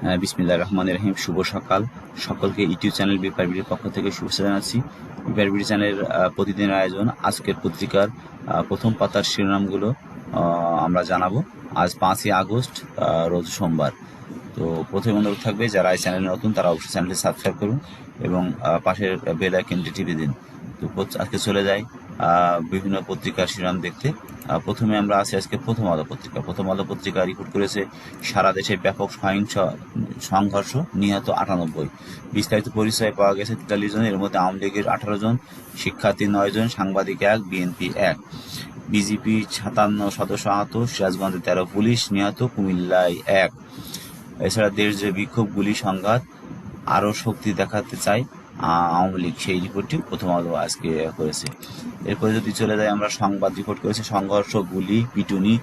আহ, বিসমিল্লাহ রহমান রহিম শুভ সকাল। সকলকে ইউটিউব চ্যানেল বিপার বিডির পক্ষ থেকে শুভেচ্ছা জানাচ্ছি। বিপার বিডি চ্যানেলের প্রতিদিনের আয়োজন আজকের পত্রিকার প্রথম পাতার শিরোনামগুলো আমরা জানাব। আজ পাঁচই আগস্ট রোজ সোমবার। তো প্রথমে অনুরোধ থাকবে যারা এই চ্যানেলে নতুন তারা অবশ্যই চ্যানেলটি সাবস্ক্রাইব করুন এবং পাশের বেল আইকনটি টিপে দিন। তো আজকে চলে আহ, বিভিন্ন পত্রিকার শিরোনাম দেখতে। প্রথমে আমরা আছি আজকে প্রথম আলো পত্রিকা। প্রথম আলো পত্রিকা রিপোর্ট করেছে, সারা দেশে ব্যাপক সহিংস সংঘর্ষ, নিহত আটানব্বই। বিস্তারিত পরিচয় পাওয়া গেছে তেতাল্লিশ জন, এর মধ্যে আওয়ামী লীগের আঠারো জন, শিক্ষার্থী নয় জন, সাংবাদিক এক, বিএনপি এক। বিজেপি সাতান্ন সদস্য আহত, সিরাজগঞ্জে তেরো পুলিশ নিহত, কুমিল্লায় এক। এছাড়া দেশ যে বিক্ষোভ গুলি সংঘাত আরও শক্তি দেখাতে চায় আওয়ামী লীগ সেই রিপোর্টটি প্রথম আলো আজকে করেছে। এরপরে যদি চলে যাই আমরা সংবাদ রিপোর্ট করেছি সংঘর্ষ গুলি পিটুনি,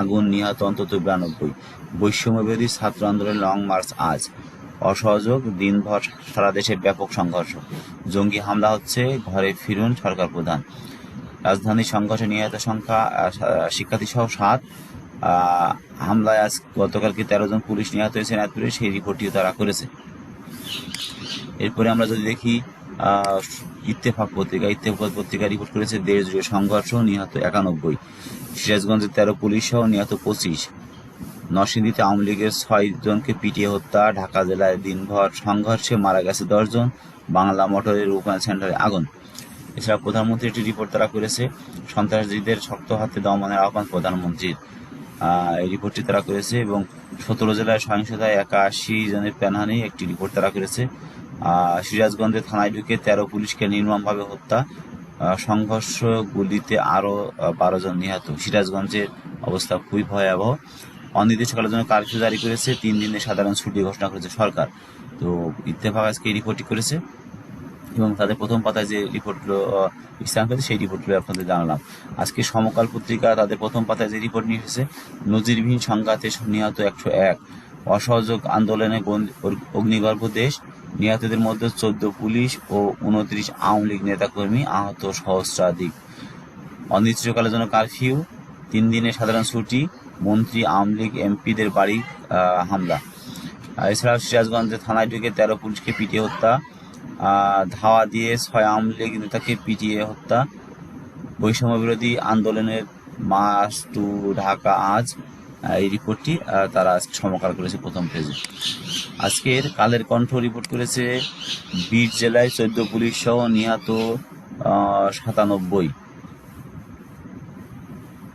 আগুন নিহত অন্তত বিরানব্বই। বৈষম্যবিরোধী ছাত্র আন্দোলনের লং মার্চ আজ। অসহযোগ, দিনভর সারা দেশে ব্যাপক সংঘর্ষ। জঙ্গি হামলা হচ্ছে, ঘরে ফিরুন সরকার প্রধান। রাজধানী সংঘর্ষে নিহত সংখ্যা শিক্ষার্থী সহ সাত। হামলায় আজ গতকালকে তেরো জন পুলিশ নিহত হয়েছে সেই রিপোর্টটিও তারা করেছে। এরপরে আমরা যদি দেখি ইত্তেফাক পত্রিকা ইত্তেফাক পত্রিকা রিপোর্ট করেছে দেশ জুড়ে সংঘর্ষ নিহত একানব্বই। সিরাজগঞ্জে তেরো পুলিশ সহ নিহত পঁচিশ। নরসিংদীতে আওয়ামী লীগের ছয় জনকে পিটিয়ে হত্যা। ঢাকা জেলায় দিনভর সংঘর্ষে মারা গেছে দশজন বাংলা মোটরের রূপায়ণ সেন্টারে আগুন। এছাড়া প্রধানমন্ত্রী একটি রিপোর্ট তারা করেছে, সন্ত্রাসীদের শক্ত হাতে দমনের আহ্বান প্রধানমন্ত্রীর। এই রিপোর্টটি তারা করেছে এবং সতেরো জেলায় সহিংসতায় একাশি জনের প্রাণহানি একটি রিপোর্ট তারা করেছে। সিরাজগঞ্জে থানায় ঢুকে তেরো পুলিশকে নির্মমভাবে হত্যা সংঘর্ষ গুলিতে আরও বারো জন নিহত। সিরাজগঞ্জের অবস্থা খুবই ভয়াবহ। অনির্দিষ্টকালের জন্য কারফিউ জারি করেছে, তিন দিনের সাধারণ ছুটি ঘোষণা করেছে সরকার। তো ইত্তেফাক আজকে এই রিপোর্টটি করেছে এবং তাদের প্রথম পাতায় যে রিপোর্টগুলো স্থান পেয়েছে সেই রিপোর্টগুলো আপনাদের জানালাম। আজকে সমকাল পত্রিকা তাদের প্রথম পাতায় যে রিপোর্ট নিয়ে এসেছে, নজিরবিহীন সংঘাতে নিহত একশো এক। অসহযোগ আন্দোলনে অগ্নিগর্ভ দেশ নিহতদের মধ্যে চোদ্দ পুলিশ ও উনত্রিশ আওয়ামী লীগ নেতাকর্মী আহত সহস্রাধিক। অনির্দিষ্টকালের জন্য কারফিউ, তিন দিনের সাধারণ ছুটি, মন্ত্রী, আওয়ামী লীগ এমপিদের বাড়ি হামলা। এছাড়াও সিরাজগঞ্জে থানায় ঢুকে তেরো পুলিশকে পিটিয়ে হত্যা ধাওয়া দিয়ে ছয় আওয়ামী লীগ নেতাকে পিটিয়ে হত্যা। বৈষম্য বিরোধী আন্দোলনের মাস টু ঢাকা আজ। এই রিপোর্টটি তারা আজকে সমকাল করেছে প্রথম পেজে আজকের কালের কণ্ঠ রিপোর্ট করেছে বীর জেলায় চোদ্দ পুলিশ সহ নিহত সাতানব্বই।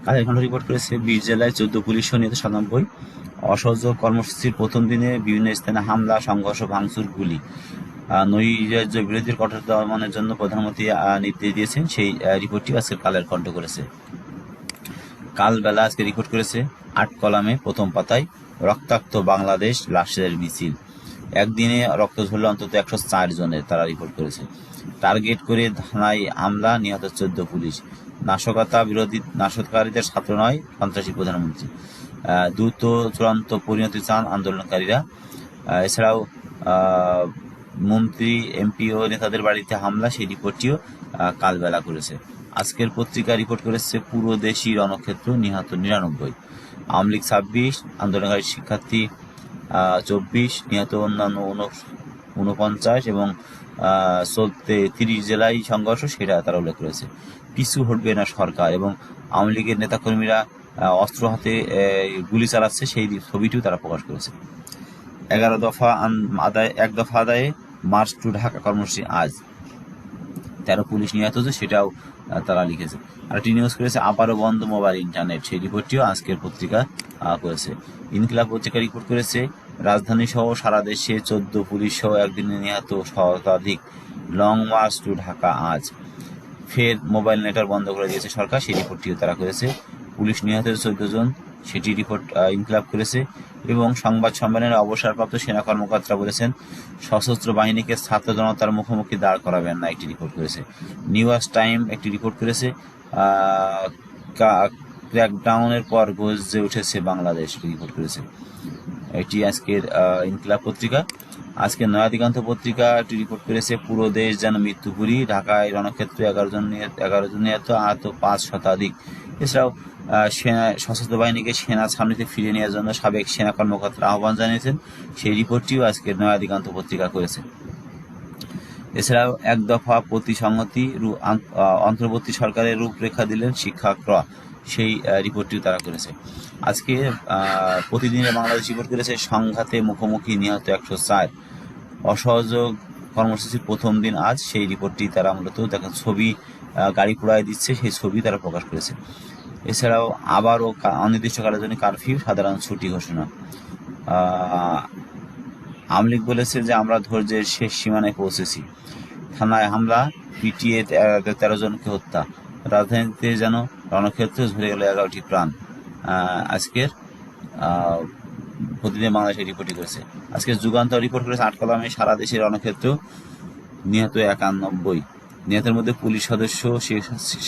কালের কণ্ঠ রিপোর্ট করেছে বীর জেলায় চোদ্দ পুলিশ সহ নিহত, সাতানব্বই। অসহযোগ কর্মসূচির প্রথম দিনে বিভিন্ন স্থানে হামলা, সংঘর্ষ, ভাঙচুর, গুলি। নৈরাজ্য বিরোধীর কঠোর দমনের জন্য প্রধানমন্ত্রী নির্দেশ দিয়েছেন, সেই রিপোর্টটি আজকে কালের কণ্ঠ করেছে। কাল বেলা আজকে রিপোর্ট করেছে আট কলামে প্রথম পাতায় রক্তাক্ত বাংলাদেশ লাশের মিছিল। একদিনে রক্ত ঝরল অন্তত একশো চার জনের তারা রিপোর্ট করেছে। টার্গেট করে থানায় হামলা, নিহত চোদ্দ পুলিশ। নাশকতা বিরোধী নাশককারীদের ছাত্র নয়, সন্ত্রাসী প্রধানমন্ত্রী। দ্রুত চূড়ান্ত পরিণতি চান আন্দোলনকারীরা। এছাড়াও মন্ত্রী, এমপি ও নেতাদের বাড়িতে হামলা, সেই রিপোর্টটিও কালবেলা করেছে। আজকের পত্রিকা রিপোর্ট করেছে, পুরো দেশি রণক্ষেত্র নিহত নিরানব্বই। আওয়ামী লীগ ছাব্বিশ, আন্দোলনকারী শিক্ষার্থী চব্বিশ, নিহত অন্যান্য ঊনপঞ্চাশ এবং চলতে তিরিশ জেলায় সংঘর্ষ, সেটা তারা উল্লেখ করেছে। পিছু হটবে না সরকার এবং আওয়ামী লীগের নেতাকর্মীরা অস্ত্র হাতে গুলি চালাচ্ছে, সেই ছবিটিও তারা প্রকাশ করেছে। এগারো দফা আদায়, এক দফা আদায়ে মার্চ টু ঢাকা কর্মসূচি আজ। তেরো পুলিশ নিহত হয়েছে, সেটাও তারা লিখেছে। আর একটি নিউজ করেছে, আবারও বন্ধ মোবাইল ইন্টারনেট সেই রিপোর্টটিও আজকের পত্রিকা করেছে। ইনকিলাব পত্রিকা রিপোর্ট করেছে, রাজধানী সহ সারা দেশে চোদ্দ পুলিশ সহ একদিনে নিহত শতাধিক লং মার্চ টু ঢাকা আজ। ফের মোবাইল নেটওয়ার্ক বন্ধ করে দিয়েছে সরকার, সেই রিপোর্টটিও তারা করেছে। পুলিশ নিহতের চোদ্দ জন। সেটি রিপোর্ট ইনকিলাব করেছে এবং সংবাদ সম্মেলনে অবসরপ্রাপ্ত সেনা কর্মকর্তারা বলেছেন, সশস্ত্র বাহিনীকে ছাত্র জনতার মুখোমুখি দাঁড় করাবেন না, একটি রিপোর্ট করেছে। নিউজ টাইম একটি রিপোর্ট করেছে ক্র্যাকডাউনের পর গজে উঠেছে বাংলাদেশ রিপোর্ট করেছে। এটি আজকের ইনকিলাব পত্রিকা। আজকে নয়া দিগন্ত পত্রিকা একটি রিপোর্ট করেছে পুরো দেশ যেন মৃত্যুপুরী ঢাকায় রণক্ষেত্রে এগারো জন এগারো জন নিহত আহত পাঁচ শতাধিক। এছাড়াও সেনা, সশস্ত্র বাহিনীকে সেনা সামনেতে ফিরিয়ে নেওয়ার জন্য সাবেক সেনা কর্মকর্তারা আহ্বান জানিয়েছেন। সেই রিপোর্টটিও আজকে নয়া দিগন্ত পত্রিকা করেছে। এছাড়াও, এক দফা প্রতিসংহতি অন্তর্বর্তী সরকারের রূপরেখা দিলেন শিক্ষকরা সেই আহ, রিপোর্টটিও তারা করেছে। আজকে প্রতিদিনের বাংলাদেশ রিপোর্ট করেছে সংঘাতে মুখোমুখি নিহত একশো চার। অসহযোগ কর্মসূচির প্রথম দিন আজ সেই রিপোর্টটি তারা মূলত দেখেন ছবি গাড়ি পোড়ায় দিচ্ছে সেই ছবি তারা প্রকাশ করেছে। এছাড়াও আবারও অনির্দিষ্টকালের জন্য কারফিউ সাধারণ ছুটি ঘোষণা। আওয়ামী লীগ বলেছে যে আমরা ধৈর্যের শেষ সীমানায় পৌঁছেছি। থানায় হামলা পিটিএ তেরো জনকে হত্যা। রাজধানীতে যেন রণক্ষেত্রে ঝরে গেল এগারোটি প্রাণ আজকের প্রতিদিন বাংলাদেশে রিপোর্টই করেছে। আজকে যুগান্তর রিপোর্ট করেছে আট কলামে, সারা দেশের রণক্ষেত্র নিহত একানব্বই। নিহতের মধ্যে পুলিশ সদস্য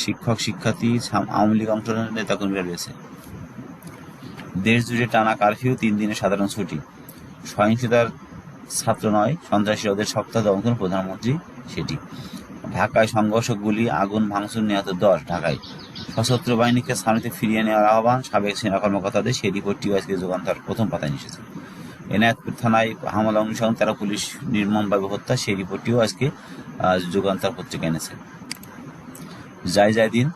শিক্ষক, শিক্ষার্থী আওয়ামী লীগ অংশ অংশগ্রহণের নেতাকর্মীরা রয়েছে। দেশ জুড়ে টানা কারফিউ, তিন দিনের সাধারণ ছুটি। সহিংসতার ছাত্র নয় সন্ত্রাসী ওদের সপ্তাহ দমন প্রধানমন্ত্রী সেটি। ঢাকায় সংঘর্ষ গুলি আগুন ভাঙচুর নিহত দশ ঢাকায়। সশস্ত্র বাহিনীকে সামনে ফিরিয়ে নেওয়ার আহ্বান সাবেক সেনা কর্মকর্তাদের, সেই রিপোর্টটিও আজকে যুগান্তর প্রথম পাতায় এসেছে। এনায়তপুর থানায় হামলা অনুসরণ, তারা পুলিশ নির্মমভাবে হত্যা, সেই রিপোর্টটিও আজকে যুগান্তর পত্রিকা এনেছে। জায়জাদিন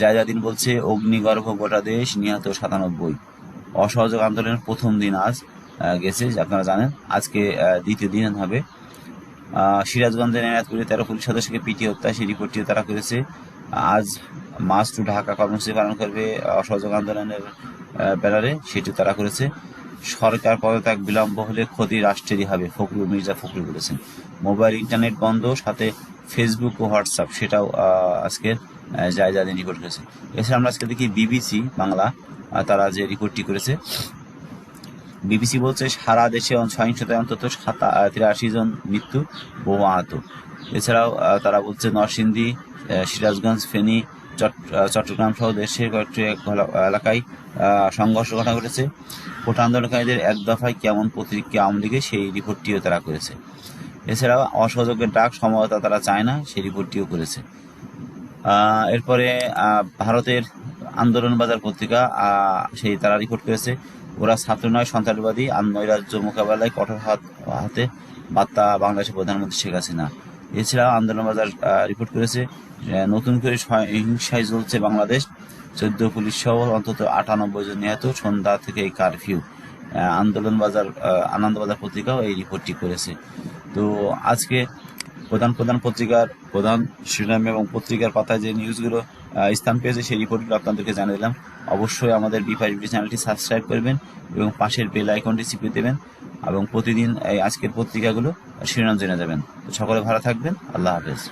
জায়জাদিন বলছে, অগ্নিগর্ভ গোটা দেশ নিহত সাতানব্বই। অসহযোগ আন্দোলনের প্রথম দিন আজ গেছে, আপনারা জানেন। আজকে দ্বিতীয় দিন হবে সিরাজগঞ্জের এনায়তপুরে তেরো পুলিশ সদস্যকে পিটিয়ে হত্যা, সেই রিপোর্টটিও তারা করেছে। আজ মাস টু ঢাকা কর্মসূচি পালন করবে অসহযোগ আন্দোলনের ব্যানারে সেটি তারা করেছে। সরকার পদত্যাগ বিলম্ব হলে ক্ষতি রাষ্ট্রেরই হবে, ফখরুল, মির্জা ফখরুল বলেছেন। মোবাইল ইন্টারনেট বন্ধ, সাথে ফেসবুক ও হোয়াটসঅ্যাপ, সেটাও আজকের জায়গা দিন রিপোর্ট করেছে। এছাড়া আমরা আজকে দেখি বিবিসি বাংলা তারা যে রিপোর্টটি করেছে বিবিসি বলছে, সারা দেশে সহিংসতায় অন্তত সাতা তিরাশি জন মৃত্যু বহু আহত। এছাড়াও তারা বলছে, নরসিংদী সিরাজগঞ্জ, ফেনী, চট- চট্টগ্রাম সহ দেশের কয়েকটি এলা- এলাকায় সংঘর্ষ ঘটনা ঘটেছে। ভোট আন্দোলনকারীদের এক দফায় কেমন প্রতিক্রিয়া আওয়ামী লীগের, সেই রিপোর্টটিও তারা করেছে। এছাড়াও, অসহযোগের ডাক সমঝোতা তারা চায় না, সেই রিপোর্টটিও করেছে। এরপরে ভারতের আন্দোলন বাজার পত্রিকা সেই তারা রিপোর্ট করেছে ওরা ছাত্র নয়, সন্ত্রাসবাদী। আর নৈরাজ্য মোকাবেলায় কঠোর হাত, হাতে বার্তা বাংলাদেশের প্রধানমন্ত্রী শেখ হাসিনা। এছাড়াও আন্দোলন বাজার রিপোর্ট করেছে নতুন করে হিংসায় চলছে বাংলাদেশ। চোদ্দ পুলিশ সহ অন্তত আটানব্বই জন নিহত। সন্ধ্যা থেকে এই কারফিউ আন্দোলন বাজার আনন্দবাজার পত্রিকাও এই রিপোর্টটি করেছে। তো আজকে প্রধান প্রধান পত্রিকার প্রধান শিরোনাম এবং পত্রিকার পাতায় যে নিউজগুলো স্থান পেয়েছে সেই রিপোর্টগুলো আপনাদেরকে জানিয়ে দিলাম। অবশ্যই আমাদের বি ফাইভ চ্যানেলটি সাবস্ক্রাইব করবেন এবং পাশের বেল আইকনটি চিপে দেবেন এবং প্রতিদিন এই আজকের পত্রিকাগুলো শিরোনাম জেনে যাবেন। তো সকলে ভালো থাকবেন। আল্লাহ হাফেজ।